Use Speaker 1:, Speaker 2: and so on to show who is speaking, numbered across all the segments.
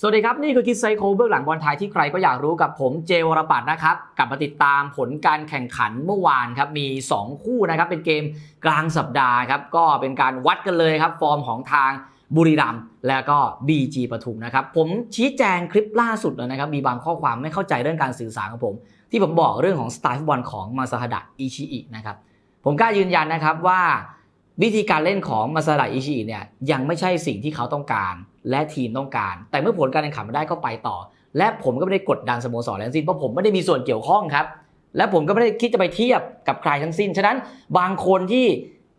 Speaker 1: สวัสดีครับ นี่คือคิดไซโคเบื้องหลังบอลไทยที่ใครก็อยากรู้กับผมเจวรปัตน์นะครับกลับมาติดตามผลการแข่งขันเมื่อวานครับมี 2 คู่นะครับเป็นเกมกลางสัปดาห์ครับก็เป็นการวัดกันเลยครับฟอร์มของทางบุรีรัมย์แล้วก็ BG ปทุมนะครับผมชี้แจงคลิปล่าสุดเลยนะครับมีบางข้อความไม่เข้าใจเรื่องการสื่อสารของผม ที่ผมบอกเรื่องของสไตล์ฟุตบอลของมาซาฮดะอิชิอินะครับผมกล้ายืนยันนะครับว่า วิธีการเล่นของมาซาดะอิชิเนี่ยยังไม่ใช่สิ่งที่เขาต้องการ และทีมต้องการ แต่เมื่อผลการแข่งขันมาได้ก็ไปต่อ และผมก็ไม่ได้กดดันสโมสรแล้วทั้งสิ้นเพราะผมไม่ได้มีส่วนเกี่ยวข้องครับ และผมก็ไม่ได้คิดจะไปเทียบกับใครทั้งสิ้น ฉะนั้นบางคนที่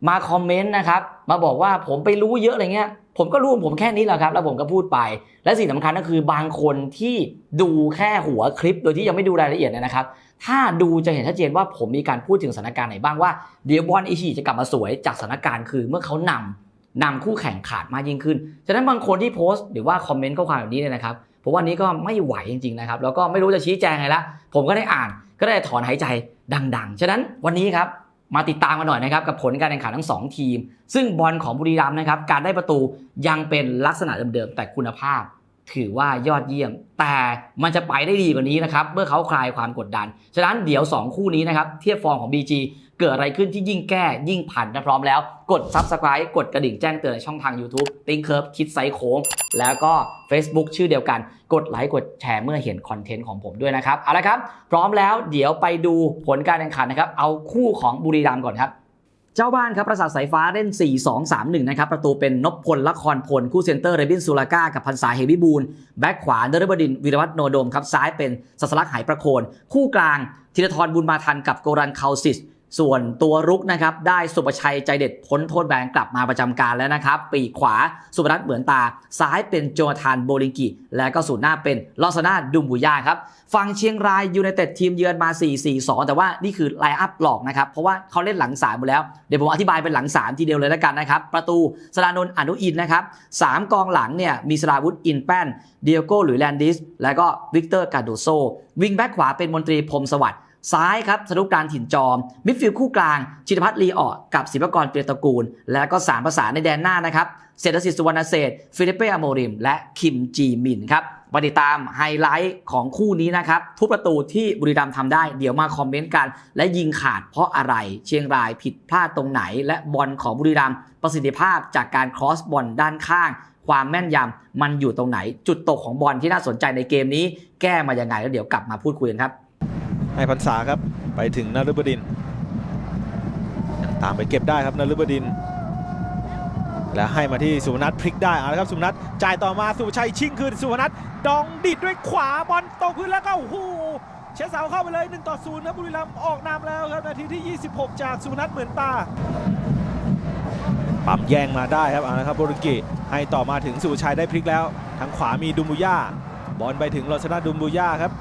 Speaker 1: มาคอมเมนต์นะครับมาบอกว่าผมไปรู้เยอะอะไรเงี้ยผมก็รู้ผมแค่นี้แหละครับ แล้วผมก็พูดไป และสิ่งสำคัญก็คือบางคนที่ดูแค่หัวคลิป โดยที่ยังไม่ดูรายละเอียดเนยนะครับ ถ้าดูจะเห็นชัดเจนว่าผมมีการพูดถึงสถานการณ์ไหนบ้างว่าเดียบอลอิชิจะกลับมาสวยจากสถานการณ์คือเมื่อเขานำนำคู่แข่งขาดมากยิ่งขึ้น ฉะนั้นบางคนที่โพสต์หรือว่าคอมเมนต์ข้อความแบบนี้เนี่ยนะครับผมว่านี้ก็ไม่ไหวจริงๆนะครับ แล้วก็ไม่รู้จะชี้แจงไงละผมก็ได้อ่านก็ได้ถอนหายใจดัง ๆ ฉะนั้นวันนี้ครับมาติดตามกันหน่อยนะครับกับผลการแข่งขันทั้งสองทีม ซึ่งบอลของบุรีรัมย์นะครับการได้ประตูยังเป็นลักษณะเดิมๆแต่คุณภาพ ถือว่ายอดเยี่ยม แต่มันจะไปได้ดีกว่านี้นะครับ เมื่อเขาคลายความกดดัน ฉะนั้นเดี๋ยว 2 คู่นี้นะครับ เทียบฟอร์มของ BG เกิดอะไรขึ้นที่ยิ่งแก้ยิ่งผ่านถ้าพร้อมแล้ว กด Subscribe กดกระดิ่งแจ้งเตือนในช่องทาง YouTube ติ้งเคิร์ฟคิดไซโค้งแล้วก็ Facebook ชื่อเดียวกัน กดไลค์กดแชร์เมื่อเห็นคอนเทนต์ของผมด้วยนะครับ เอาละครับ พร้อมแล้วเดี๋ยวไปดูผลการแข่งขันนะครับ เอาคู่ของบุรีรัมย์ก่อนครับ เจ้าบ้านครับประสาทสายฟ้าเล่น 4-2-3-1 นะครับ ประตูเป็นนพพลละครพล คู่เซนเตอร์เรบินซูลาก้ากับพันษาเฮวิบูล แบ็คขวาเดรบดิน วิรวัฒโนโดมครับ ซ้ายเป็นสัสลักษ์ไหประโคน คู่กลางธีรทรบุญมาทันกับโกรันคาซิส ส่วนตัวรุกนะครับได้สุประชัยใจเด็ดพ้นโทษแบนกลับมาประจำการแล้วนะครับ ปีขวาสุพนัทเหมือนตา ซ้ายเป็นโจนาธานโบลิงกิ และก็สูนหน้าเป็นลอสนาดุมบุย่าครับฝั่งเชียงรายยูไนเต็ดทีมเยือนมา 4-4-2 แต่ว่านี่คือไลน์อัพหลอกนะครับ เพราะว่าเขาเล่นหลังสามหมดแล้ว เดี๋ยวผมอธิบายเป็นหลัง3ทีเดียวเลยแล้วกันนะครับ ประตูสรานนท์อนุอินนะครับสามกองหลังเนี่ยมีสราวุธอินแป้นเดียโก้หรือแลนดิส แล้วก็วิกเตอร์กาโดโซวิงแบ็กขวาเป็นมนตรีพรมสวัสดิ์ ซ้ายครับสรุปการถิ่นจอม มิดฟิลด์คู่กลาง ชิตพัฒน์ลีออร์กับศิวกรเปียตระกูล แล้วก็สามประสานในแดนหน้านะครับเศรษฐศิษย์สุวรรณเศษฟิลิปเป้อโมริม และคิมจีมินครับมาติดตามไฮไลท์ของคู่นี้นะครับทุกประตูที่บุรีรัมย์ทำได้เดี๋ยวมาคอมเมนต์กัน และยิงขาดเพราะอะไร เชียงรายผิดพลาดตรงไหน และบอลของบุรีรัมย์ประสิทธิภาพจากการครอสบอลด้านข้าง ความแม่นยำมันอยู่ตรงไหน จุดตกของบอลที่น่าสนใจในเกมนี้ แก้มายังไงแล้วเดี๋ยวกลับมาพูดคุยกันครับ
Speaker 2: ให้พันษาครับไปถึงนฤบดินยังตามไปเก็บได้ครับนฤบดิน แล้วให้มาที่สุนัทพลิกได้เอาละครับสุนัทจ่ายต่อมาสุชัยชิงคืนสุนัทดองดิดด้วยขวาบอลตกพื้นแล้วก็โอ้โหเชสเสาเข้าไปเลย1ต่อ0ครับบุรีรัมย์ออกนำแล้วครับนาทีที่ 26 จากสุนัทเหมือนตาปั๊มแย่งมาได้ครับเอาละครับโบรุกิให้ต่อมาถึงสุชัยได้พลิกแล้วทางขวามีดุมบุย่าบอลไปถึงลอสนาดุมบุย่าครับ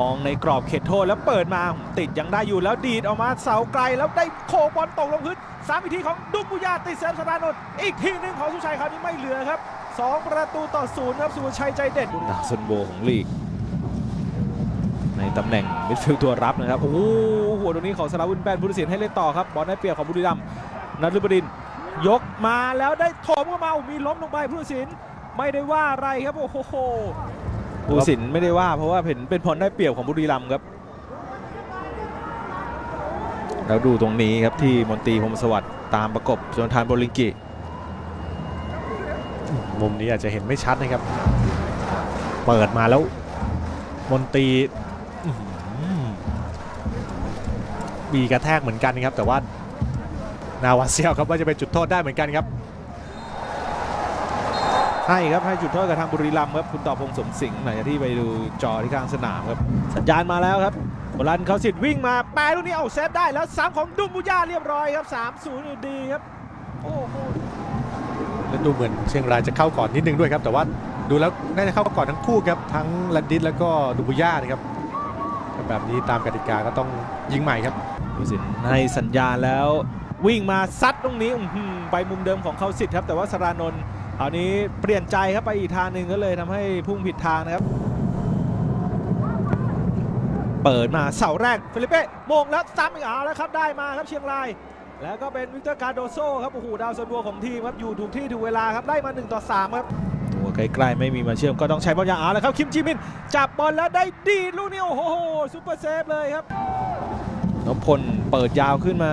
Speaker 2: มองในกรอบเขตโทษแล้วเปิดมาติดยังได้อยู่แล้วดีดออกมาเสาไกลแล้วได้โคบอลตกลงพื้นสามอีกทีของดุกบุญญาติดเซฟสตานนท์อีกทีหนึ่งของสุชัยคราวนี้ไม่เหลือครับสองประตูต่อศูนย์ครับสุชัยใจเด็ดดาวซันโบของลีก ในตำแหน่งมิดฟิลด์ตัวรับนะครับโอ้โหหัวตรงนี้ของสราวุธแบนผู้ตัดสินให้เล่นต่อครับบอลได้เปรียบของบุรีรัมย์นัทฤบดิน ยกมาแล้วได้โถมเข้ามามีล้มลงไปผู้ตัดสินไม่ได้ว่าอะไรครับโอ้โห ผู้สินไม่ได้ว่าเพราะว่าเห็นเป็นผลได้เปรียบของบุรีรัมย์ครับ แล้วดูตรงนี้ครับที่มนตรีพรหมสวัสดิ์ตามประกบจนทานโบลิงกิ
Speaker 3: มุมนี้อาจจะเห็นไม่ชัดนะครับ เปิดมาแล้ว มนตรีอื้อหือมีกระแทกเหมือนกันครับ แต่ว่านาวาเซียวครับว่าจะเป็นจุดโทษได้เหมือนกันครับ
Speaker 2: ให้ครับให้จุดโทษกับทางบุรีรัมย์ครับคุณต่อพงษ์สมสิงห์หลังจากที่ไปดูจอที่กลางสนามครับสัญญาณมาแล้วครับบอลันเขาสิทธิ์วิ่งมาแปรลูกนี้เอาเซฟได้แล้วสามของดุมบุญญาเรียบร้อยครับ3-0อยู่ดีครับโอ้โห
Speaker 3: และดูเหมือนเชียงรายจะเข้าก่อนนิดนึงด้วยครับ แต่ว่าดูแล้วน่าจะเข้าก่อนทั้งคู่ครับทั้งลันดิสแล้วก็ดูบุย่านะครับแบบนี้ตามกติกาก็ต้องยิงใหม่ครับ
Speaker 2: ผู้สินให้สัญญาณแล้ววิ่งมาซัดตรงนี้อื้อหือไปมุมเดิมของเขาสิทธิ์ครับ แต่ว่าสรานนท์ ครานี้เปลี่ยนใจครับไปอีกทางหนึ่งก็เลยทำให้พุ่งผิดทางนะครับ เปิดมาเสาแรกฟิลิปเป้โมงแล้วซ้ำอีกเอาแล้วครับได้มาครับเชียงราย แล้วก็เป็นวิกเตอร์การโดโซครับโอ้โหดาวซันโวของทีมครับอยู่ถูกที่ถูกเวลาครับได้มา1ต่อ3ครับตัวใกล้ๆไม่มีมาเชื่อมก็ต้องใช้บอลยางเอาแล้วครับคิมจิมินจับบอลแล้วได้ดีลูกนี้โอ้โหซูเปอร์เซฟเลยครับนพพลเปิดยาวขึ้นมา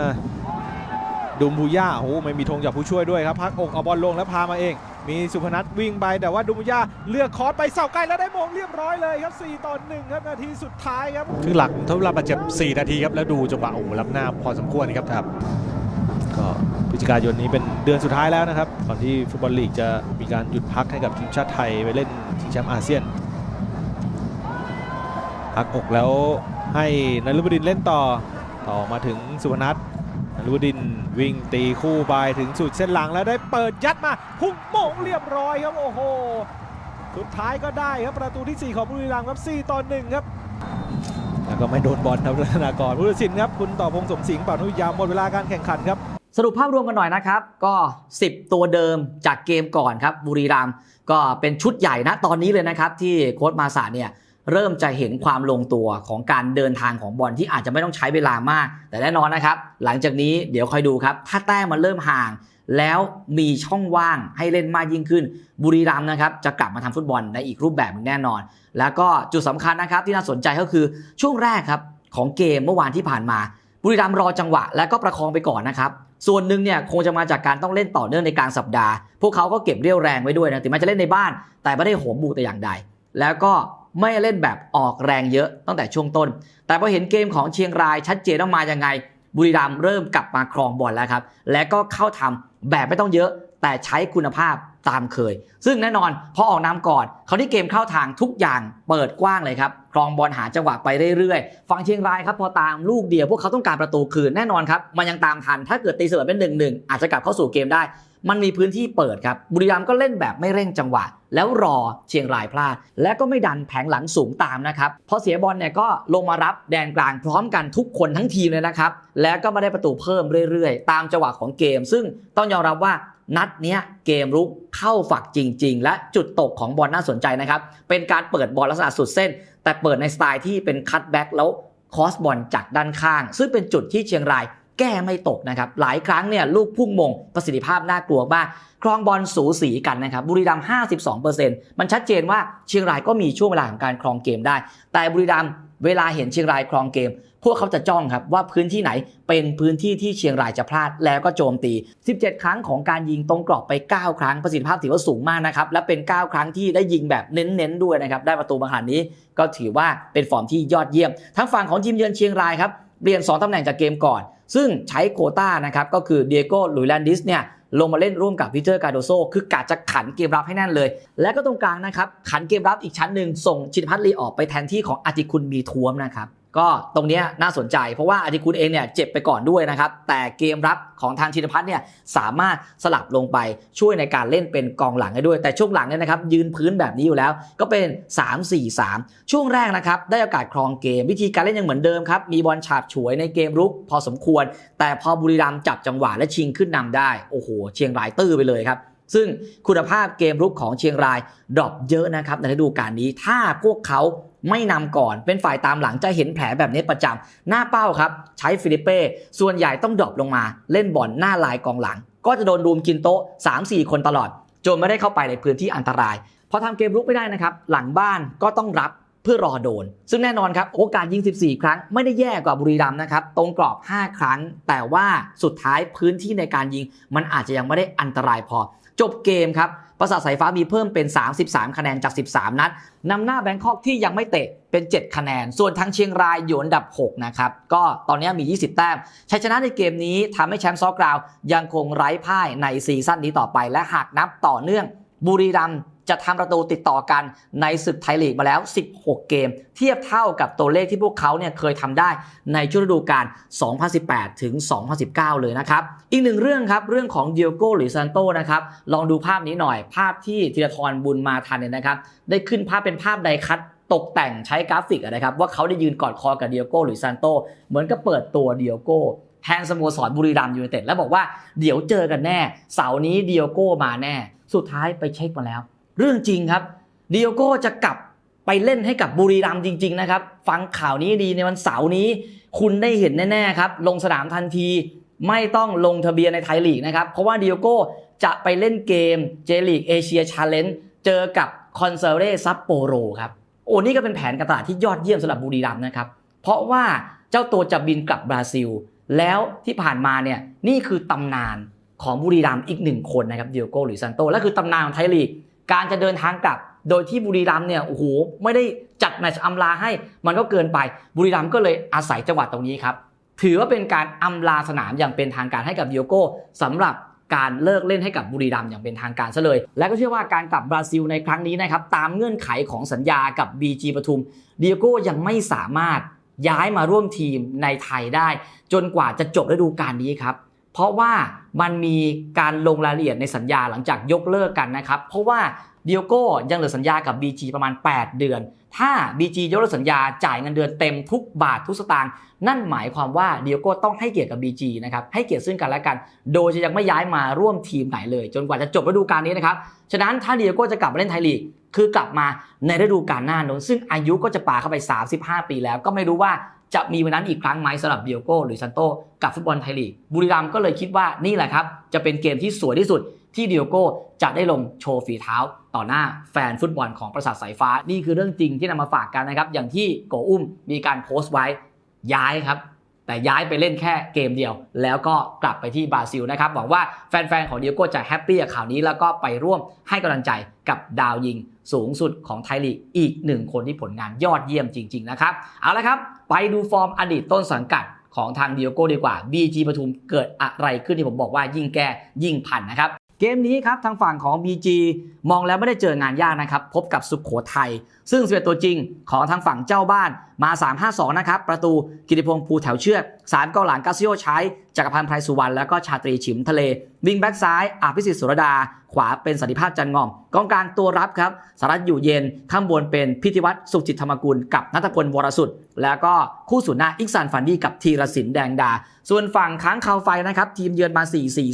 Speaker 2: ดุมบูย่าโอ้โหไม่มีธงจากผู้ช่วยด้วยครับพักอกเอาบอลลงแล้วพามาเอง มีสุพนัทวิ่งไปแต่ว่าดุมบูย่าเลือกคอร์สไปเสาไกลแล้วได้มงเรียบร้อยเลยครับ 4ต่อ1ครับนาทีสุดท้ายครับ
Speaker 3: คือหลังทดเวลาบาดเจ็บ 4 นาทีครับ แล้วดูจังหวะโอ้โหล้ำหน้าพอสมควรนะครับครับ
Speaker 2: ก็พฤศจิกายนนี้เป็นเดือนสุดท้ายแล้วนะครับ ก่อนที่ฟุตบอลลีกจะมีการหยุดพักให้กับทีมชาติไทยไปเล่นชิงแชมป์อาเซียนพักอกแล้วให้นฤบดินเล่นต่อต่อมาถึงสุพนัท นฤบดินวิ่งตีคู่ไปถึงสุดเส้นหลังแล้วได้เปิดยัดมาพุ่งโมงเรียบร้อยครับโอ้โห สุดท้ายก็ได้ครับประตูที่ 4 ของบุรีรัมย์ครับ 4 ต่อ 1 ครับแล้วก็ไม่โดนบอลครับรัตนากรผู้ตัดสินครับ คุณต่อพงษ์สมสิงห์เป่านุยามหมดเวลาการแข่งขันครับ
Speaker 1: สรุปภาพรวมกันหน่อยนะครับ ก็ 10 ตัวเดิมจากเกมก่อนครับบุรีรัมย์ก็เป็นชุดใหญ่นะตอนนี้เลยนะครับที่โค้ชมาสาเนี่ย เริ่มจะเห็นความลงตัวของการเดินทางของบอลที่อาจจะไม่ต้องใช้เวลามาก แต่แน่นอนนะครับ หลังจากนี้เดี๋ยวคอยดูครับ ถ้าแต้มมันเริ่มห่าง แล้วมีช่องว่างให้เล่นมากยิ่งขึ้น บุรีรัมย์นะครับจะกลับมาทำฟุตบอลในอีกรูปแบบหนึ่งแน่นอน แล้วก็จุดสำคัญนะครับที่น่าสนใจก็คือช่วงแรกครับของเกมเมื่อวานที่ผ่านมา บุรีรัมย์รอจังหวะ แล้วก็ประคองไปก่อนนะครับส่วนหนึ่งเนี่ยคงจะมาจากการต้องเล่นต่อเนื่องในกลางสัปดาห์ พวกเขาก็เก็บเรี่ยวแรงไว้ด้วยนะถึงแม้จะเล่นในบ้าน แต่ไม่ได้โหมบุกแต่อย่างใด แล้วก็ ไม่เล่นแบบออกแรงเยอะตั้งแต่ช่วงต้น แต่พอเห็นเกมของเชียงรายชัดเจนว่ามายังไง บุรีรัมย์เริ่มกลับมาครองบอลแล้วครับ และก็เข้าทำแบบไม่ต้องเยอะ แต่ใช้คุณภาพตามเคย ซึ่งแน่นอนพอออกนำก่อนเขาที่เกมเข้าทางทุกอย่างเปิดกว้างเลยครับครองบอลหาจังหวะไปเรื่อยๆ ฝั่งเชียงรายครับพอตามลูกเดียวพวกเขาต้องการประตูคืนแน่นอนครับมันยังตามทันถ้าเกิดตีเสมอเป็นหนึ่งหนึ่งอาจจะกลับเข้าสู่เกมได้ มันมีพื้นที่เปิดครับ บุรีรัมย์ก็เล่นแบบไม่เร่งจังหวะ แล้วรอเชียงรายพลาด และก็ไม่ดันแผงหลังสูงตามนะครับพอเสียบอลเนี่ยก็ลงมารับแดนกลางพร้อมกันทุกคนทั้งทีมเลยนะครับ แล้วก็มาได้ประตูเพิ่มเรื่อยๆ ตามจังหวะของเกม ซึ่งต้องยอมรับว่านัดเนี้ยเกมรุกเข้าฝักจริง ๆ และจุดตกของบอลน่าสนใจนะครับ เป็นการเปิดบอลลักษณะสุดเส้น แต่เปิดในสไตล์ที่เป็นคัตแบ็กแล้วคอสบอลจากด้านข้าง ซึ่งเป็นจุดที่เชียงราย แก้ไม่ตกนะครับ หลายครั้งเนี่ยลูกพุ่งมงประสิทธิภาพน่ากลัวมากครองบอลสูสีกันนะครับบุรีรัมย์52%มันชัดเจนว่าเชียงรายก็มีช่วงเวลาของการครองเกมได้ แต่บุรีรัมย์เวลาเห็นเชียงรายครองเกม พวกเขาจะจ้องครับว่าพื้นที่ไหนเป็นพื้นที่ที่เชียงรายจะพลาดแล้วก็โจมตี 17 ครั้งของการยิงตรงกรอบไป 9 ครั้งประสิทธิภาพถือว่าสูงมากนะครับและเป็น 9 ครั้งที่ได้ยิงแบบเน้นๆด้วยนะครับได้ประตูมาขนาดนี้ ก็ถือว่าเป็นฟอร์มที่ยอดเยี่ยม ทั้งฝั่งของทีมเยือนเชียงรายครับเปลี่ยน 2ตำแหน่งจากเกมก่อน ซึ่งใช้โคต้านะครับก็คือเดียโก้ลุยแลนดิสเนี่ยลงมาเล่นร่วมกับวิเตอร์กาโดโซคือกะจะขันเกมรับให้แน่นเลย และก็ตรงกลางนะครับขันเกมรับอีกชั้นหนึ่งส่งชินพัทลีออกไปแทนที่ของอาติคุณมีทวมนะครับ ก็ตรงนี้น่าสนใจ เพราะว่าอาติคุณเองเนี่ยเจ็บไปก่อนด้วยนะครับ แต่เกมรับของทางชินพัฒน์เนี่ยสามารถสลับลงไปช่วยในการเล่นเป็นกองหลังได้ด้วย แต่ช่วงหลังเนี่ยนะครับยืนพื้นแบบนี้อยู่แล้ว ก็เป็น 3-4-3 ช่วงแรกนะครับได้โอกาสครองเกม วิธีการเล่นยังเหมือนเดิมครับมีบอลฉาบฉวยในเกมรุกพอสมควร แต่พอบุรีรัมย์จับจังหวะและชิงขึ้นนำได้โอ้โหเชียงรายตื้อไปเลยครับซึ่งคุณภาพเกมรุกของเชียงรายดรอปเยอะนะครับในฤดูกาลนี้ถ้าพวกเขา ไม่นำก่อน เป็นฝ่ายตามหลังจะเห็นแผลแบบนี้ประจำหน้าเป้าครับ ใช้ฟิลิปเป้ส่วนใหญ่ต้องดรอปลงมา เล่นบอลหน้าลายกองหลัง ก็จะโดนรุมกินโต๊ะ 3-4 คนตลอดจนไม่ได้เข้าไปในพื้นที่อันตรายพอทำเกมรุกไม่ได้นะครับ หลังบ้านก็ต้องรับ เพื่อรอโดน ซึ่งแน่นอนครับ โอกาสยิง 14 ครั้งไม่ได้แย่กว่าบุรีรัมย์นะครับ ตรงกรอบ 5 ครั้ง แต่ว่าสุดท้ายพื้นที่ในการยิง มันอาจจะยังไม่ได้อันตรายพอ จบเกมครับประสาทสายฟ้ามีเพิ่มเป็น 33 คะแนนจาก 13 นัดนำหน้าแบงคอกที่ยังไม่เตะเป็น 7 คะแนน ส่วนทางเชียงรายอยู่อันดับ 6 นะครับ ก็ตอนนี้มี 20 แต้มชัยชนะในเกมนี้ทำให้แชมป์ซอกราว ยังคงไร้พ่ายในซีซั่นนี้ต่อไป และหากนับต่อเนื่องบุรีรัม จะทำประตูติดต่อกันในศึกไทยลีกมาแล้ว 16 เกม เทียบเท่ากับตัวเลขที่พวกเขาเนี่ยเคยทำได้ในช่วงฤดูกาล 2018 ถึง 2019 เลยนะครับ อีกหนึ่งเรื่องครับเรื่องของเดียโก้หรือซานโตนะครับลองดูภาพนี้หน่อยภาพที่ธีรทรบุญมาทันเนี่ยนะครับ ได้ขึ้นภาพเป็นภาพไดคัตตกแต่งใช้กราฟิกอะนะครับว่าเขาได้ยืนกอดคอกับเดียโก้หรือซานโตเหมือนกับเปิดตัวเดียโก้แทนสโมสรบุรีรัมย์ยูไนเต็ดแล้วบอกว่าเดี๋ยวเจอกันแน่ เสาร์นี้เดียโก้มาแน่ สุดท้ายไปเช็คมาแล้ว เรื่องจริงครับเดียโก้จะกลับไปเล่นให้กับบุรีรัมย์จริง ๆ นะครับ ฟังข่าวนี้ดีในวันเสาร์นี้ คุณได้เห็นแน่ๆครับ ลงสนามทันที ไม่ต้องลงทะเบียนในไทยลีกนะครับ เพราะว่าเดียโก้จะไปเล่นเกมเจลีกเอเชียชาเลนจ์เจอกับคอนเซเรซัปโปโรครับโอ้นี่ก็เป็นแผนการตลาดที่ยอดเยี่ยมสำหรับบุรีรัมย์นะครับ เพราะว่าเจ้าตัวจะบินกลับบราซิล แล้วที่ผ่านมาเนี่ยนี่คือตำนานของบุรีรัมย์อีกหนึ่งคนนะครับเดียโก้หรือซันโตและคือตำนานของไทยลีก การจะเดินทางกลับ โดยที่บุรีรัมเนี่ยโอ้โหไม่ได้จัดแมตช์อำลาให้ มันก็เกินไป บุรีรัมก็เลยอาศัยจังหวะตรงนี้ครับ ถือว่าเป็นการอำลาสนามอย่างเป็นทางการให้กับดิโอโก้สำหรับการเลิกเล่นให้กับบุรีรัมย์อย่างเป็นทางการซะเลย และก็เชื่อว่าการกลับบราซิลในครั้งนี้นะครับ ตามเงื่อนไขของสัญญากับ BG ปทุมดิโอโก้ยังไม่สามารถย้ายมาร่วมทีมในไทยได้ จนกว่าจะจบฤดูกาลนี้ครับ เพราะว่ามันมีการลงรายละเอียดในสัญญาหลังจากยกเลิกกันนะครับ เพราะว่าเดิโอโก้ยังเหลือสัญญากับ BG ประมาณ 8 เดือน ถ้า BG ยกเลิกสัญญาจ่ายเงินเดือนเต็มทุกบาททุกสตางค์นั่นหมายความว่าเดิโอโก้ต้องให้เกียรติกับ BG นะครับให้เกียรติซึ่งกันและกัน โดยจะยังไม่ย้ายมาร่วมทีมไหนเลย จนกว่าจะจบฤดูกาลนี้นะครับฉะนั้นถ้าเดิโอโก้จะกลับมาเล่นไทยลีกคือกลับมาในฤดูกาลหน้าโน้นซึ่งอายุก็จะป่าเข้าไป 35 ปีแล้ว ก็ไม่รู้ว่า จะมีวันนั้นอีกครั้งไหมสำหรับเดิโอโก้หรือซันโตกับฟุตบอลไทยลีกบุรีรัมย์ก็เลยคิดว่านี่แหละครับ จะเป็นเกมที่สวยที่สุดที่เดิโอโก้จะได้ลงโชว์ฝีเท้า ต่อหน้าแฟนฟุตบอลของประสาทสายฟ้า นี่คือเรื่องจริงที่นำมาฝากกันนะครับ อย่างที่โกอุ้มมีการโพสต์ไว้ย้ายครับ แต่ย้ายไปเล่นแค่เกมเดียว แล้วก็กลับไปที่บราซิลนะครับหวังว่าแฟนๆของเดิโอโก้จะแฮปปี้กับข่าวนี้แล้วก็ไปร่วมให้กำลังใจกับดาวยิง สูงสุดของไทยลีกอีกหนึ่งคนที่ผลงานยอดเยี่ยมจริง ๆ นะครับ เอาละครับ ไปดูฟอร์มอดีตต้นสังกัดของทางดิโอโก้ดีกว่า BG ปทุมเกิดอะไรขึ้นที่ผมบอกว่ายิ่งแก้ยิ่งพันนะครับ เกมนี้ครับทางฝั่งของ BG มองแล้วไม่ได้เจองานยากนะครับ พบกับสุขโขทัย ซึ่ง11ตัวจริงของทางฝั่งเจ้าบ้านมา 3-5-2 นะครับ ประตูกิติพงษ์ภูแถวเชือกสามกองหลังกาซิโอใช้จักรพันธ์ไพรสุวรรณแล้วก็ชาตรีฉิมทะเล วิ่งแบ็กซ้ายอภิสิทธิ์สุรดา ขวาเป็นสันติภาพจันงอมกองกลางตัวรับครับสารัตอยู่เย็นข้างบนเป็นพิธิวัตรสุขจิตธรรมกุลกับนัทพลวรสุดแล้วก็คู่สุดหน้าอิกซันฟันดี้กับธีรศิลป์แดงดา ส่วนฝั่งค้างคาวไฟนะครับทีมเยือนมา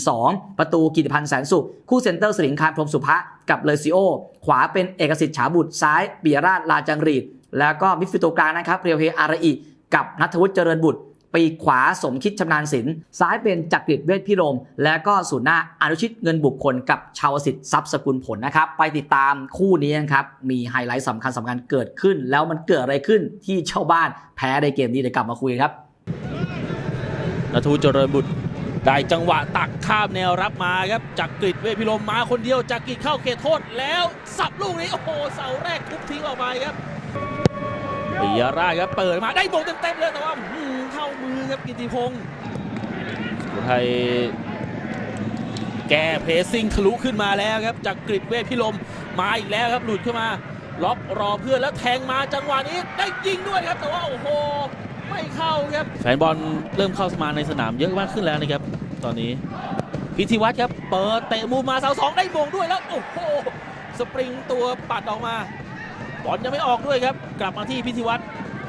Speaker 1: 4-4-2 ประตูกิติพันธ์แสนสุข คู่เซนเตอร์สลิงคารพรมสุภะกับเลซิโอ ขวาเป็นเอกสิทธิ์ฉาบุตรซ้ายปิยราชลาจังรีด แล้วก็มิดฟิลด์ตัวกลางนะครับเรียวเฮอาระอิกับนัทวุฒิเจริญบุตร ปีขวาสมคิดชำนาญศิลป์ซ้ายเป็นจักริดเวทพิรม แล้วก็ศูนย์หน้าอนุชิตเงินบุคคลกับชาวสิทธิ์ทรัพย์สกุลผลนะครับ ไปติดตามคู่นี้นะครับ มีไฮไลท์สำคัญสำคัญเกิดขึ้น แล้วมันเกิดอะไรขึ้นที่เช่าบ้านแพ้ในเกมนี้เดี๋ยวกลับมาคุยครับ
Speaker 4: นัทูเจริญบุตร ได้จังหวะตักข้ามแนวรับมาครับจากกริดเวพิรมมาคนเดียวจากกริดเข้าเขตโทษแล้วสับลูกนี้โอ้โหเสาแรกทุบทิ้งออกไปครับปิยราชครับเปิดมาได้โบกเต็มๆเลยแต่ว่าเข้ามือครับกิติพงศ์สุโขทัยแก้เพสซิ่งทะลุขึ้นมาแล้วครับจากกริดเวพิรมมาอีกแล้วครับหลุดเข้ามา ล็อกรอเพื่อนแล้วแทงมาจังหวะนี้ได้ยิงด้วยครับแต่ว่าโอ้โห ไม่เข้าครับแฟนบอลเริ่มเข้ามาในสนามเยอะมากขึ้นแล้วนะครับ ตอนนี้พิธีวัตรครับ เปิดเตะมุมมาเสาสองได้มงด้วยแล้ว โอ้โหสปริงตัวปัดออกมาบอลยังไม่ออกด้วยครับ กลับมาที่พิธีวัตร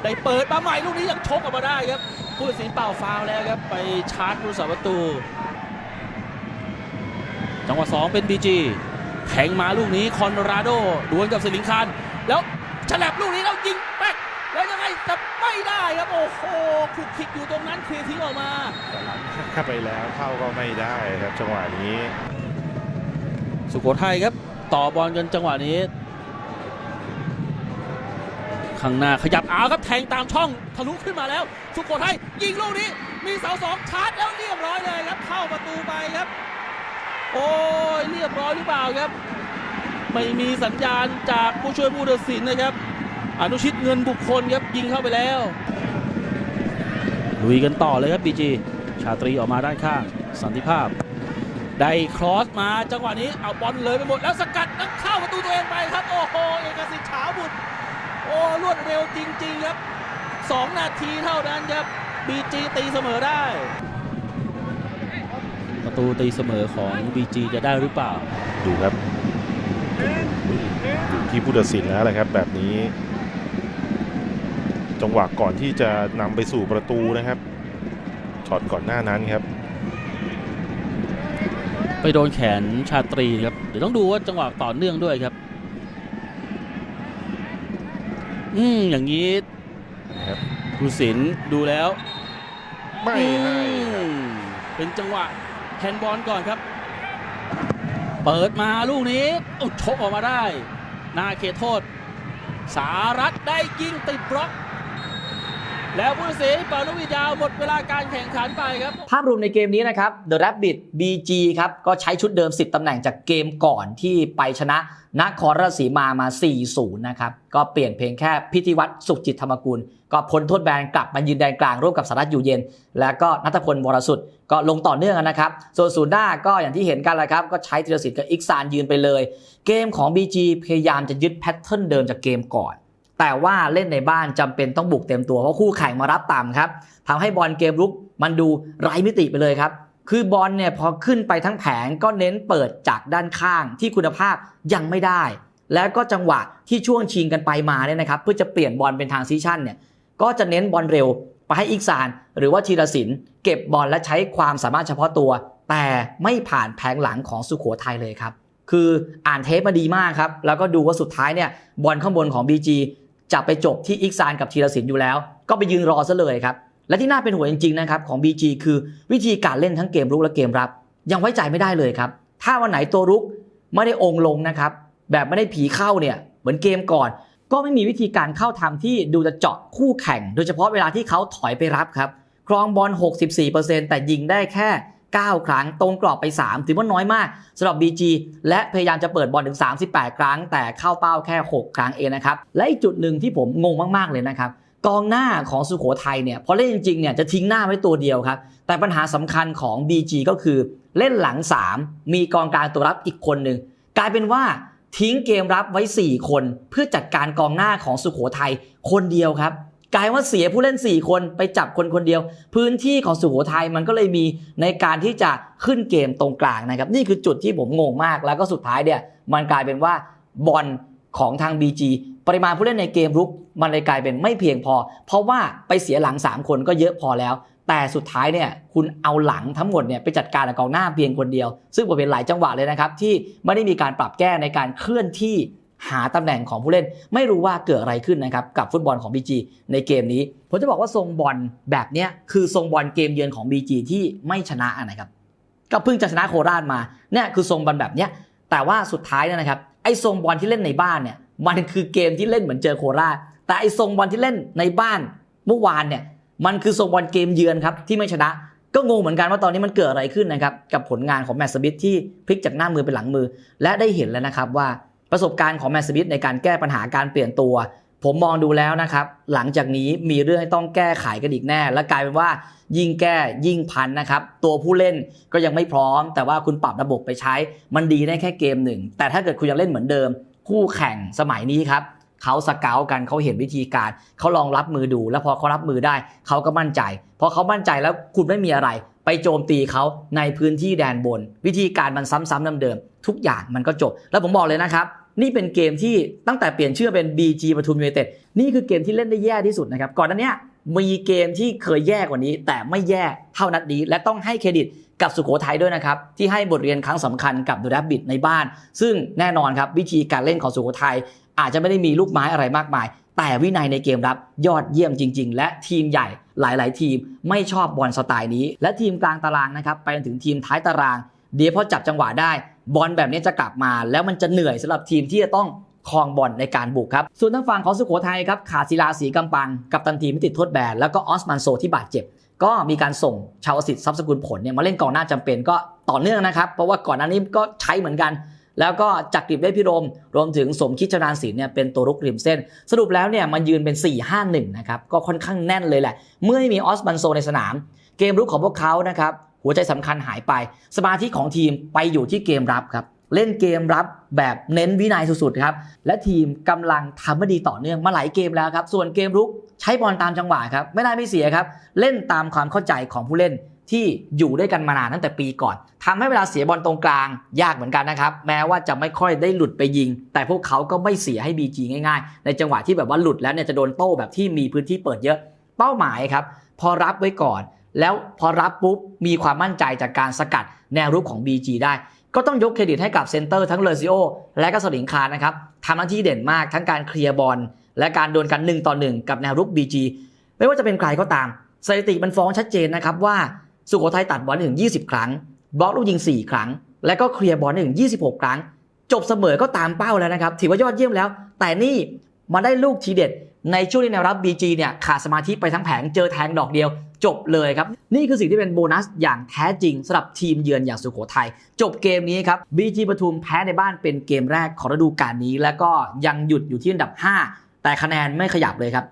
Speaker 4: ได้เปิดมาใหม่ลูกนี้ยังชกออกมาได้ครับผู้ตัดสินเป่าฟาวแล้วครับ ไปชาร์จผู้สาประตู จังหวะสองเป็นบีจีแทงมาลูกนี้คอนราโดดวลกับสิลิงคานแล้วฉลับลูกนี้แล้วยิงแป๊กแล้วยังไงแต่ ไม่ได้ครับโอ้โหคลุกคลิกอยู่ตรงนั้นเคลียร์ทิ้งออกมา
Speaker 5: เข้าไปแล้วเข้าก็ไม่ได้ครับจังหวะนี้
Speaker 4: สุโขทัยครับ ต่อบอลกันจังหวะนี้ ข้างหน้าขยับเอาครับแทงตามช่องทะลุขึ้นมาแล้ว สุโขทัยยิงลูกนี้ มีเสาสองชาร์จแล้วเรียบร้อยเลยครับ เข้าประตูไปครับ โอ้ยเรียบร้อยหรือเปล่าครับ ไม่มีสัญญาณจากผู้ช่วยผู้ตัดสินนะครับ อนุชิตเงินบุคคลครับยิงเข้าไปแล้วลุยกันต่อเลยครับบีจีชาตรีออกมาด้านข้าง สันติภาพ ได้ครอสมาจังหวะนี้เอาบอลเลยไปหมดแล้วสกัดแล้วเข้าประตูตัวเองไปครับ โอ้โหเอกสิทธิ์ฉาบุตรโอ้รวดเร็วจริง ๆ ครับ 2 นาทีเท่านั้นครับบีจีตีเสมอได้ ประตูตีเสมอของบีจีจะได้หรือเปล่า
Speaker 5: ดูครับอยู่ที่ผู้ตัดสินแล้วแหละครับแบบนี้ จังหวะก่อนที่จะนำไปสู่ประตูนะครับช็อตก่อนหน้านั้นครับ
Speaker 4: ไปโดนแขนชาตรีครับเดี๋ยวต้องดูว่าจังหวะต่อเนื่องด้วยครับ อืมอย่างนี้
Speaker 5: ครับ
Speaker 4: ผู้สินดูแล้ว
Speaker 5: ไม่ให้ครับ
Speaker 4: อืมเป็นจังหวะแฮนด์บอลก่อนครับ เปิดมาลูกนี้อุดโชกออกมาได้หน้าเขตโทษ สารัตได้ยิงติดบล็อก แล้วผู้ตัดสินเปิดลูกวิดยาวหมดเวลาการแข่งขันไปครับ
Speaker 1: ภาพรวมในเกมนี้นะครับ The Rabbit BG ครับ ก็ใช้ชุดเดิม 10 ตำแหน่งจากเกมก่อนที่ไปชนะนครราชสีมามา 4-0 นะครับ ก็เปลี่ยนเพียงแค่พิธีวัตรสุขจิตธรรมกุล ก็พ้นโทษแบนกลับมายืนแดนกลางร่วมกับสารัตอยู่เย็น แล้วก็นัทพลวรสุดก็ลงต่อเนื่องนะครับ ส่วนศูนย์หน้าก็อย่างที่เห็นกันแหละครับ ก็ใช้ธีรศิลป์กับอิกซานยืนไปเลย เกมของ BG พยายามจะยึดแพทเทิร์นเดิมจากเกมก่อน แต่ว่าเล่นในบ้านจำเป็นต้องบุกเต็มตัว เพราะคู่แข่งมารับต่ำครับทำให้บอลเกมรุกมันดูไร้มิติไปเลยครับ คือบอลเนี่ยพอขึ้นไปทั้งแผงก็เน้นเปิดจากด้านข้างที่คุณภาพยังไม่ได้ แล้วก็จังหวะที่ช่วงชิงกันไปมาเนี่ยนะครับเพื่อจะเปลี่ยนบอลเป็นทางซีชั่นเนี่ยก็จะเน้นบอลเร็วไปให้อีกซาน หรือว่าธีรศิลป์เก็บบอลและใช้ความสามารถเฉพาะตัว แต่ไม่ผ่านแผงหลังของสุโขทัยเลยครับ คืออ่านเทปมาดีมากครับ แล้วก็ดูว่าสุดท้ายเนี่ยบอลข้างบนของ BG จะไปจบที่อิกซานกับธีรศิลป์อยู่แล้ว ก็ไปยืนรอซะเลยครับ และที่น่าเป็นห่วงจริงๆนะครับของ BG คือวิธีการเล่นทั้งเกมรุกและเกมรับ ยังไว้ใจไม่ได้เลยครับ ถ้าวันไหนตัวรุกไม่ได้องลงนะครับแบบไม่ได้ผีเข้าเนี่ยเหมือนเกมก่อน ก็ไม่มีวิธีการเข้าทำที่ดูจะเจาะคู่แข่ง โดยเฉพาะเวลาที่เขาถอยไปรับครับครองบอล 64%แต่ยิงได้แค่ 9 ครั้ง ตรงกรอบไป 3 ถือว่าน้อยมากสำหรับ BG และพยายามจะเปิดบอลถึง 38 ครั้ง แต่เข้าเป้าแค่ 6 ครั้งเองนะครับ และอีกจุดหนึ่งที่ผมงงมาก ๆ เลยนะครับกองหน้าของสุโขทัยเนี่ยพอเล่นจริงๆเนี่ยจะทิ้งหน้าไว้ตัวเดียวครับ แต่ปัญหาสำคัญของ BG ก็คือเล่นหลัง 3 มีกองกลางตัวรับอีกคนหนึ่งกลายเป็นว่าทิ้งเกมรับไว้ 4 คน เพื่อจัดการกองหน้าของสุโขทัยคนเดียวครับ กลายว่าเสียผู้เล่น 4 คนไปจับคนคนเดียว พื้นที่ของสุโขทัยมันก็เลยมีในการที่จะขึ้นเกมตรงกลางนะครับ นี่คือจุดที่ผมงงมากแล้วก็สุดท้ายเนี่ยมันกลายเป็นว่าบอลของทาง BG ปริมาณผู้เล่นในเกมรุกมันเลยกลายเป็นไม่เพียงพอ เพราะว่าไปเสียหลัง 3 คนก็เยอะพอแล้ว แต่สุดท้ายเนี่ยคุณเอาหลังทั้งหมดเนี่ยไปจัดการกับกองหน้าเพียงคนเดียว ซึ่งผมเป็นหลายจังหวะเลยนะครับที่ไม่ได้มีการปรับแก้ในการเคลื่อนที่ หาตำแหน่งของผู้เล่น ไม่รู้ว่าเกิดอะไรขึ้นนะครับกับฟุตบอลของ BG ในเกมนี้ ผมจะบอกว่าทรงบอลแบบเนี้ยคือทรงบอลเกมเยือนของ BG ที่ไม่ชนะอะนะครับก็เพิ่งจะชนะโคราชมาเนี่ยคือทรงบอลแบบเนี้ยแต่ว่าสุดท้ายเนี่ยนะครับไอ้ทรงบอลที่เล่นในบ้านเนี่ยมันคือเกมที่เล่นเหมือนเจอโคราช แต่ไอ้ทรงบอลที่เล่นในบ้านเมื่อวานเนี่ยมันคือทรงบอลเกมเยือนครับที่ไม่ชนะก็งงเหมือนกันว่าตอนนี้มันเกิดอะไรขึ้นนะครับกับผลงานของแมตสมิธที่พลิกจากหน้ามือเป็นหลังมือ และได้เห็นแล้วนะครับว่า ประสบการณ์ของแมตต์สมิธในการแก้ปัญหาการเปลี่ยนตัว ผมมองดูแล้วนะครับ หลังจากนี้มีเรื่องให้ต้องแก้ไขกันอีกแน่ และกลายเป็นว่ายิ่งแก้ยิ่งพันนะครับ ตัวผู้เล่นก็ยังไม่พร้อม แต่ว่าคุณปรับระบบไปใช้ มันดีได้แค่เกมหนึ่งแต่ถ้าเกิดคุณยังเล่นเหมือนเดิม คู่แข่งสมัยนี้ครับ เขาสเกลกันเขาเห็นวิธีการเขาลองรับมือดู แล้วพอเขารับมือได้เขาก็มั่นใจพอเขามั่นใจแล้วคุณไม่มีอะไร ไปโจมตีเขาในพื้นที่แดนบน วิธีการมันซ้ำๆเดิมๆทุกอย่างมันก็จบ แล้วผมบอกเลยนะครับนี่เป็นเกมที่ตั้งแต่เปลี่ยนชื่อเป็น BG ปทุมยูไนเต็ดนี่คือเกมที่เล่นได้แย่ที่สุดนะครับก่อนหน้าเนี้ยมีเกมที่เคยแย่กว่านี้ แต่ไม่แย่เท่านัดนี้ และต้องให้เครดิตกับสุโขทัยด้วยนะครับ ที่ให้บทเรียนครั้งสำคัญกับดูดับบิดในบ้าน ซึ่งแน่นอนครับ วิธีการเล่นของสุโขทัย อาจจะไม่ได้มีลูกไม้อะไรมากมาย แต่วินัยในเกมรับยอดเยี่ยมจริง ๆ และทีมใหญ่หลาย ๆ ทีมไม่ชอบบอลสไตล์นี้ และทีมกลางตารางนะครับไปจนถึงทีมท้ายตาราง เดี๋ยวพอจับจังหวะได้บอลแบบนี้จะกลับมา แล้วมันจะเหนื่อยสำหรับทีมที่จะต้องครองบอลในการบุกครับ ส่วนทางฝั่งของสุโขทัยครับขาดศิลาสีกำปัง กับตันทีมไม่ติดโทษแบนแล้วก็ออสมันโซที่บาดเจ็บ ก็มีการส่งชาวสิทธิ์ทรัพย์สกุลผลเนี่ยมาเล่นกองหน้าจำเป็นก็ต่อเนื่องนะครับ เพราะว่าก่อนหน้านี้ก็ใช้เหมือนกัน แล้วก็จักริบเวชพิรม รวมถึงสมคิดชนานศิลป์เนี่ยเป็นตัวรุกริมเส้น สรุปแล้วเนี่ยมันยืนเป็น 4-5-1 นะครับ ก็ค่อนข้างแน่นเลยแหละ เมื่อไม่มีออสบันโซในสนาม เกมรุกของพวกเขานะครับ หัวใจสำคัญหายไป สมาธิของทีมไปอยู่ที่เกมรับครับ เล่นเกมรับแบบเน้นวินัยสุดๆครับ และทีมกำลังทำมาดีต่อเนื่องมาหลายเกมแล้วครับ ส่วนเกมรุกใช้บอลตามจังหวะครับ ไม่ได้ไม่เสียครับ เล่นตามความเข้าใจของผู้เล่น ที่อยู่ด้วยกันมานานตั้งแต่ปีก่อนทำให้เวลาเสียบอลตรงกลางยากเหมือนกันนะครับ แม้ว่าจะไม่ค่อยได้หลุดไปยิง แต่พวกเขาก็ไม่เสียให้ BG ง่ายๆ ในจังหวะที่แบบว่าหลุดแล้วเนี่ยจะโดนโต้แบบที่มีพื้นที่เปิดเยอะเป้าหมายครับ พอรับไว้ก่อน แล้วพอรับปุ๊บมีความมั่นใจจากการสกัดแนวรุกของ BG ได้ ก็ต้องยกเครดิตให้กับเซนเตอร์ทั้งเลซิโอและก็สลิงคารนะครับทำหน้าที่เด่นมากทั้งการเคลียร์บอลและการโดวลกันหนึ่งต่อหนึ่งกับแนวรุก BG ไม่ว่าจะเป็นใครก็ตามสถิติมันฟ้องชัดเจนนะครับว่า สุโขทัยตัดบอลถึง 20 ครั้ง บล็อกลูกยิง 4 ครั้ง และก็เคลียร์บอลได้ถึง 26 ครั้ง จบเสมอก็ตามเป้าแล้วนะครับ ถือว่ายอดเยี่ยมแล้ว แต่นี่มาได้ลูกทีเด็ด ในช่วงที่แนวรับ BG เนี่ยขาดสมาธิไปทั้งแผงเจอแทงดอกเดียว จบเลยครับ นี่คือสิ่งที่เป็นโบนัสอย่างแท้จริงสำหรับทีมเยือนอย่างสุโขทัยจบเกมนี้ครับ BG ปทุมแพ้ในบ้านเป็นเกมแรกของฤดูกาลนี้ แล้วก็ยังหยุดอยู่ที่อันดับ 5 แต่คะแนนไม่ขยับเลยครับ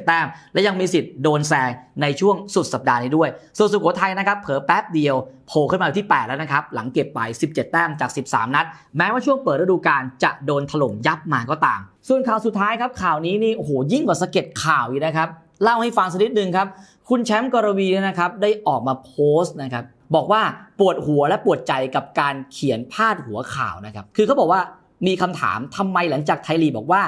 Speaker 1: 21 แต้ม และยังมีสิทธิ์โดนแซงในช่วงสุดสัปดาห์นี้ด้วย ส่วนสุโขทัยนะครับเผลอแป๊บเดียวโผล่ขึ้นมาอยู่ที่ 8 แล้วนะครับ หลังเก็บไป 17 แต้มจาก 13 นัด แม้ว่าช่วงเปิดฤดูกาลจะโดนถล่มยับมาก็ตาม ส่วนข่าวสุดท้ายครับข่าวนี้นี่โอ้โหยิ่งกว่าสะเก็ดข่าวอีกนะครับเล่าให้ฟังสักนิดหนึ่งครับ คุณแชมป์กรวีเนี่ยนะครับได้ออกมาโพสต์นะครับบอกว่าปวดหัวและปวดใจกับการเขียนพาดหัวข่าวนะครับ คือเขาบอกว่ามีคำถามทำไมหลังจากไทยลีบอกว่า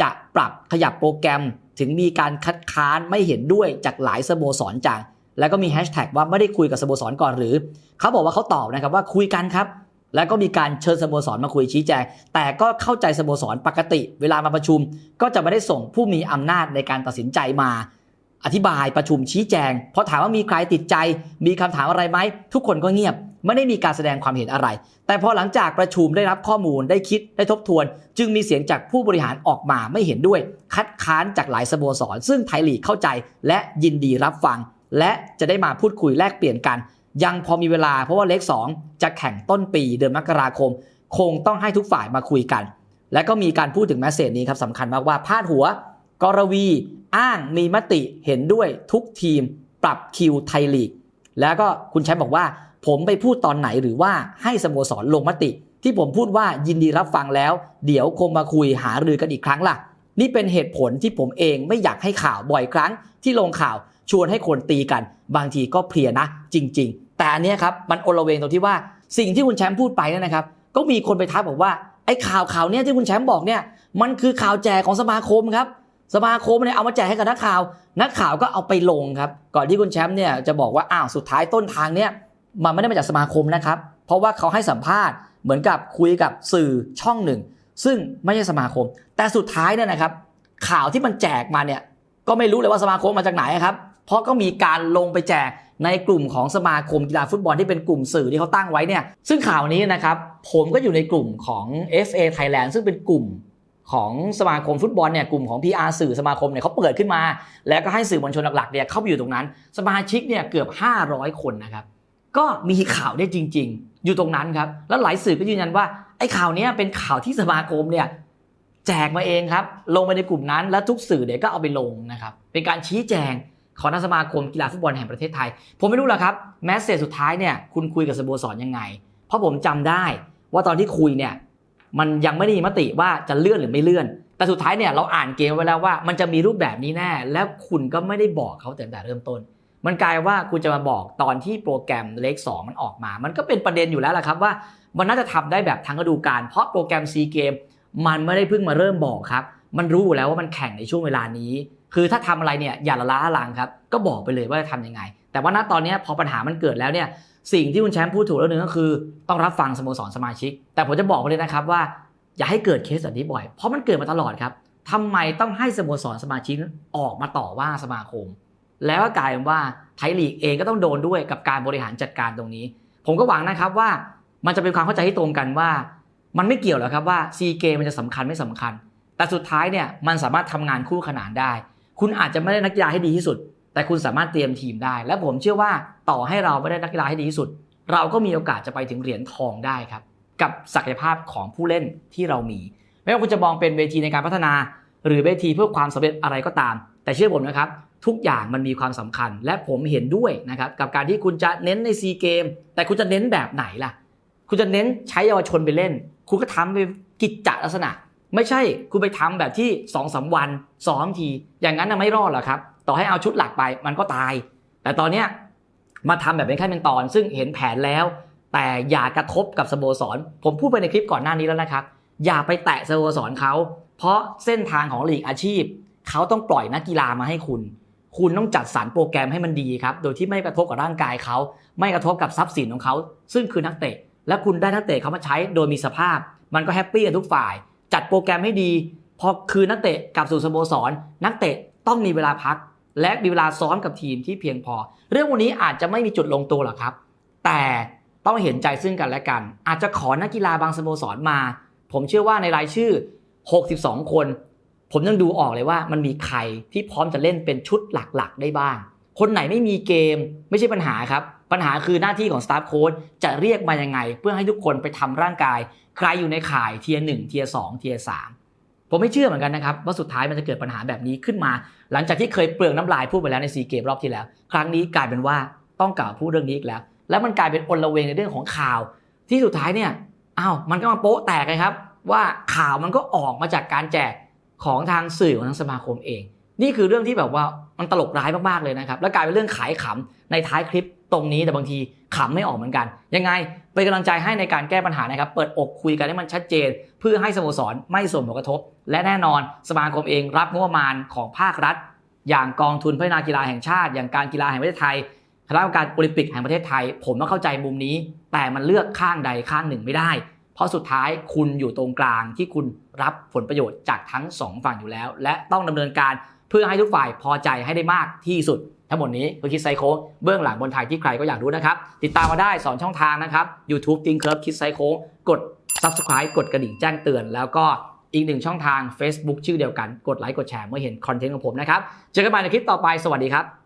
Speaker 1: จะปรับขยับโปรแกรมถึงมีการคัดค้านไม่เห็นด้วยจากหลายสโมสรจังแล้วก็มีแฮชแท็กว่าไม่ได้คุยกับสโมสรก่อนหรือ เขาบอกว่าเขาตอบนะครับว่าคุยกันครับ แล้วก็มีการเชิญสโมสรมาคุยชี้แจง แต่ก็เข้าใจสโมสรปกติ เวลามาประชุม ก็จะไม่ได้ส่งผู้มีอำนาจในการตัดสินใจมา อธิบายประชุมชี้แจงเพราะถามว่ามีใครติดใจ มีคำถามอะไรไหม ทุกคนก็เงียบ ไม่ได้มีการแสดงความเห็นอะไร แต่พอหลังจากประชุมได้รับข้อมูลได้คิดได้ทบทวน จึงมีเสียงจากผู้บริหารออกมาไม่เห็นด้วย คัดค้านจากหลายสโมสร ซึ่งไทยลีกเข้าใจ และยินดีรับฟัง และจะได้มาพูดคุยแลกเปลี่ยนกัน ยังพอมีเวลาเพราะว่าเลข2จะแข่งต้นปีเดือนมกราคม คงต้องให้ทุกฝ่ายมาคุยกัน และก็มีการพูดถึงแมสเซจนี้ครับสำคัญมากว่าพาดหัว กรวีอ้างมีมติเห็นด้วยทุกทีมปรับคิวไทยลีก แล้วก็คุณแชมป์บอกว่า ผมไปพูดตอนไหนหรือว่าให้สโมสรลงมติ ที่ผมพูดว่ายินดีรับฟังแล้ว เดี๋ยวคงมาคุยหารือกันอีกครั้งล่ะ นี่เป็นเหตุผลที่ผมเองไม่อยากให้ข่าวบ่อยครั้ง ที่ลงข่าวชวนให้คนตีกัน บางทีก็เพลียนะ จริง ๆ แต่อันเนี้ยครับมันโอลเวงตรงที่ว่าสิ่งที่คุณแชมป์พูดไปเนนะครับ ก็มีคนไปทักบอกว่าไอ้ข่าวข่าวเนี้ยที่คุณแชมป์บอกเนี่ยมันคือข่าวแจกของสมาคมครับ สมาคมเนี่ยเอามาแจกให้กับนักข่าว นักข่าวก็เอาไปลงครับ ก่อนที่คุณแชมป์เนี่ยจะบอกว่าอ้าวสุดท้ายต้นทางเนี่ยมันไม่ได้มาจากสมาคมนะครับ เพราะว่าเขาให้สัมภาษณ์เหมือนกับคุยกับสื่อช่องหนึ่ง ซึ่งไม่ใช่สมาคม แต่สุดท้ายเนี่ยนะครับ ข่าวที่มันแจกมาเนี่ยก็ไม่รู้เลยว่าสมาคมมาจากไหนครับ เพราะก็มีการลงไปแจกในกลุ่มของสมาคมกีฬาฟุตบอลที่เป็นกลุ่มสื่อที่เขาตั้งไว้เนี่ย ซึ่งข่าวนี้นะครับผมก็อยู่ในกลุ่มของ FA Thailand ซึ่งเป็นกลุ่ม ของสมาคมฟุตบอลเนี่ยกลุ่มของ PR สื่อสมาคมเนี่ยเขาเปิดขึ้นมา แล้วก็ให้สื่อมวลชนหลักๆเนี่ยเข้าไปอยู่ตรงนั้น สมาชิกเนี่ยเกือบ 500 คนนะครับ ก็มีข่าวได้จริง ๆ อยู่ตรงนั้นครับ แล้วหลายสื่อก็ยืนยันว่าไอ้ข่าวนี้เป็นข่าวที่สมาคมเนี่ยแจกมาเองครับ ลงไปในกลุ่มนั้น แล้วทุกสื่อเนี่ยก็เอาไปลงนะครับ เป็นการชี้แจงของทางสมาคมกีฬาฟุตบอลแห่งประเทศไทย ผมไม่รู้หรอกครับแมสเซจสุดท้ายเนี่ยคุณคุยกับสโมสรยังไง เพราะผมจำได้ว่าตอนที่คุยเนี่ย มันยังไม่ได้มีมติว่าจะเลื่อนหรือไม่เลื่อน แต่สุดท้ายเนี่ยเราอ่านเกมไว้แล้วว่ามันจะมีรูปแบบนี้แน่ แล้วคุณก็ไม่ได้บอกเขาแต่แต่เริ่มต้น มันกลายว่าคุณจะมาบอกตอนที่โปรแกรมเลข2มันออกมา มันก็เป็นประเด็นอยู่แล้วแหละครับว่ามันน่าจะทำได้แบบทั้งฤดูกาลเพราะโปรแกรมซีเกมมันไม่ได้เพิ่งมาเริ่มบอกครับ มันรู้อยู่แล้วว่ามันแข่งในช่วงเวลานี้ คือถ้าทำอะไรเนี่ยอย่าละล้าละลังครับ ก็บอกไปเลยว่าจะทำยังไง แต่ว่าณตอนนี้พอปัญหามันเกิดแล้วเนี่ย สิ่งที่คุณแชมป์พูดถูกแล้วหนึ่งก็คือต้องรับฟังสโมสรสมาชิก แต่ผมจะบอกไปเลยนะครับว่าอย่าให้เกิดเคสแบบนี้บ่อย เพราะมันเกิดมาตลอดครับทำไมต้องให้สโมสรสมาชิกออกมาต่อว่าสมาคม แล้วก็กลายเป็นว่าไทยลีกเองก็ต้องโดนด้วยกับการบริหารจัดการตรงนี้ ผมก็หวังนะครับว่ามันจะเป็นความเข้าใจที่ตรงกันว่า มันไม่เกี่ยวหรอกครับว่าซีเกมมันจะสำคัญไม่สำคัญ แต่สุดท้ายเนี่ยมันสามารถทำงานคู่ขนานได้ คุณอาจจะไม่ได้นักกีฬาให้ดีที่สุด แต่คุณสามารถเตรียมทีมได้ และผมเชื่อว่าต่อให้เราไม่ได้นักกีฬาให้ดีที่สุด เราก็มีโอกาสจะไปถึงเหรียญทองได้ครับ กับศักยภาพของผู้เล่นที่เรามี ไม่ว่าคุณจะมองเป็นเวทีในการพัฒนา หรือเวทีเพื่อความสำเร็จอะไรก็ตาม แต่เชื่อผมนะครับ ทุกอย่างมันมีความสำคัญ และผมเห็นด้วยนะครับกับการที่คุณจะเน้นในซีเกมแต่คุณจะเน้นแบบไหนล่ะ คุณจะเน้นใช้เยาวชนไปเล่น คุณก็ทำเป็นกิจจลักษณะ ไม่ใช่คุณไปทำแบบที่สองสาวันซ้อมที อย่างนั้นไม่รอดหรอกครับ ต่อให้เอาชุดหลักไปมันก็ตาย แต่ตอนเนี้ยมาทำแบบเป็นขั้นเป็นตอน ซึ่งเห็นแผนแล้ว แต่อย่ากระทบกับสโมสร ผมพูดไปในคลิปก่อนหน้านี้แล้วนะครับ อย่าไปแตะสโมสรเขา เพราะเส้นทางของลีกอาชีพ เขาต้องปล่อยนักกีฬามาให้คุณ คุณต้องจัดสรรโปรแกรมให้มันดีครับ โดยที่ไม่กระทบกับร่างกายเขา ไม่กระทบกับทรัพย์สินของเขา ซึ่งคือนักเตะ และคุณได้นักเตะเขามาใช้โดยมีสภาพ มันก็แฮปปี้กันทุกฝ่าย จัดโปรแกรมให้ดี พอคืนนักเตะกลับสู่สโมสร นักเตะต้องมีเวลาพัก และมีเวลาซ้อมกับทีมที่เพียงพอ เรื่องวันนี้อาจจะไม่มีจุดลงตัวหรอกครับ แต่ต้องเห็นใจซึ่งกันและกัน อาจจะขอนักกีฬาบางสโมสรมา ผมเชื่อว่าในรายชื่อ 62 คน ผมยังดูออกเลยว่ามันมีใครที่พร้อมจะเล่นเป็นชุดหลักๆ ได้บ้าง คนไหนไม่มีเกมไม่ใช่ปัญหาครับ ปัญหาคือหน้าที่ของสตาฟโค้ชจะเรียกมายังไง เพื่อให้ทุกคนไปทำร่างกาย ใครอยู่ในข่ายเทียร์หนึ่งเทียร์สองเทียร์สาม ผมไม่เชื่อเหมือนกันนะครับว่าสุดท้ายมันจะเกิดปัญหาแบบนี้ขึ้นมา หลังจากที่เคยเปลืองน้ำลายพูดไปแล้วในซีเกมรอบที่แล้ว ครั้งนี้กลายเป็นว่าต้องกล่าวพูดเรื่องนี้อีกแล้ว แล้วมันกลายเป็นอนละเวงในเรื่องของข่าว ที่สุดท้ายเนี่ยอ้าวมันก็มาโป๊ะแตกเลยครับ ว่าข่าวมันก็ออกมาจากการแจกของทางสื่อของทางสมาคมเอง นี่คือเรื่องที่แบบว่ามันตลกร้ายมากๆเลยนะครับ แล้วกลายเป็นเรื่องขายขำในท้ายคลิป ตรงนี้แต่บางทีขำไม่ออกเหมือนกัน ยังไงเป็นกำลังใจให้ในการแก้ปัญหานะครับ เปิดอกคุยกันให้มันชัดเจน เพื่อให้สโมสรไม่ส่งผลกระทบ และแน่นอนสมาคมเองรับงบประมาณของภาครัฐ อย่างกองทุนพัฒนากีฬาแห่งชาติ อย่างการกีฬาแห่งประเทศไทยคณะกรรมการโอลิมปิกแห่งประเทศไทย ผมก็เข้าใจมุมนี้ แต่มันเลือกข้างใดข้างหนึ่งไม่ได้ เพราะสุดท้ายคุณอยู่ตรงกลางที่คุณรับผลประโยชน์จากทั้งสองฝั่งอยู่แล้ว และต้องดำเนินการเพื่อให้ทุกฝ่ายพอใจให้ได้มากที่สุด ทั้งหมดนี้คือคิดไซโค้เบื้องหลังบนไทยที่ใครก็อยากรู้นะครับ ติดตามมาได้ 2 ช่องทางนะครับ YouTube ติงเคิร์ฟคิดไซโค้กด Subscribe กดกระดิ่งแจ้งเตือน แล้วก็อีกหนึ่งช่องทาง Facebook ชื่อเดียวกัน กดไลค์กดแชร์เมื่อเห็นคอนเทนต์ของผมนะครับ เจอกันใหม่ในคลิปต่อไป สวัสดีครับ